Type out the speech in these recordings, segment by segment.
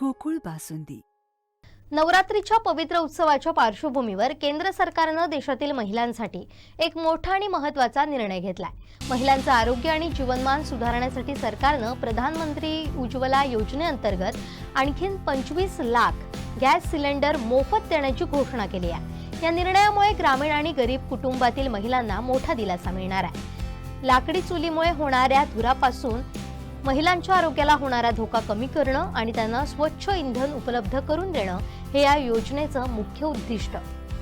गोकुळ बासुंदी. नवरात्रीच्या पवित्र उत्सवाच्या पार्श्वभूमीवर केंद्र सरकारनं देशातील महिलांसाठी एक मोठा आणि महत्त्वाचा निर्णय घेतलाय. महिलांचं आरोग्य आणि जीवनमान सुधारण्यासाठी सरकारनं प्रधानमंत्री उज्ज्वला योजनेअंतर्गत आणखीन पंचवीस लाख गॅस सिलेंडर मोफत देण्याची घोषणा केली आहे. या निर्णयामुळे ग्रामीण आणि गरीब कुटुंबातील महिलांना मोठा दिलासा मिळणार आहे. लाकडी चुलीमुळे होणाऱ्या धुरापासून महिलांच्या आरोग्याला होणारा धोका कमी करणं आणि त्यांना स्वच्छ इंधन उपलब्ध करून देणं हे या योजनेचं मुख्य उद्दिष्ट.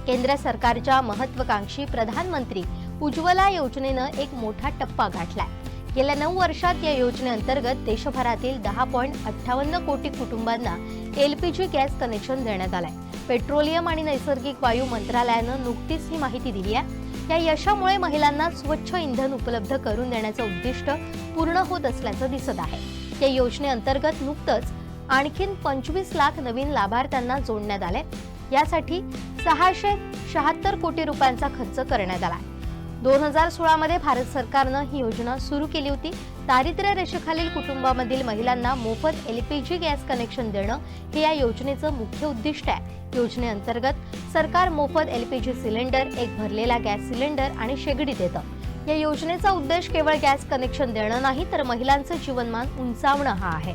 केंद्र सरकारच्या महत्वाकांक्षी प्रधानमंत्री उज्ज्वला योजनेनं एक मोठा टप्पा गाठलाय. गेल्या नऊ वर्षात या योजनेअंतर्गत देशभरातील दहा पॉईंट अठ्ठावन्न कोटी कुटुंबांना एलपीजी गॅस कनेक्शन देण्यात आलंय. पेट्रोलियम आणि नैसर्गिक वायू मंत्रालयानं नुकतीच ही माहिती दिली आहे. या यशामुळे महिलांना स्वच्छ इंधन उपलब्ध करून देण्याचं उद्दिष्ट पूर्ण होत असल्याचं दिसत आहे. या योजनेअंतर्गत नुकतंच आणखीन पंचवीस लाख नवीन लाभार्थ्यांना जोडण्यात आले. यासाठी सहाशे शहात्तर कोटी रुपयांचा खर्च करण्यात आला आहे. दोन हजार सोळामध्ये भारत सरकारनं ही योजना सुरू केली होती. दारिद्र्य रेषेखालील कुटुंबामधील महिलांना मोफत L P G gas connection देणं हे या योजनेचं मुख्य उद्दिष्ट आहे. योजनेअंतर्गत सरकार मोफत एल पी जी सिलेंडर एक भरलेला गॅस सिलेंडर आणि शेगडी देतं. या योजनेचा उद्देश केवळ गॅस कनेक्शन देणं नाही तर महिलांचं जीवनमान उंचावणं हा आहे.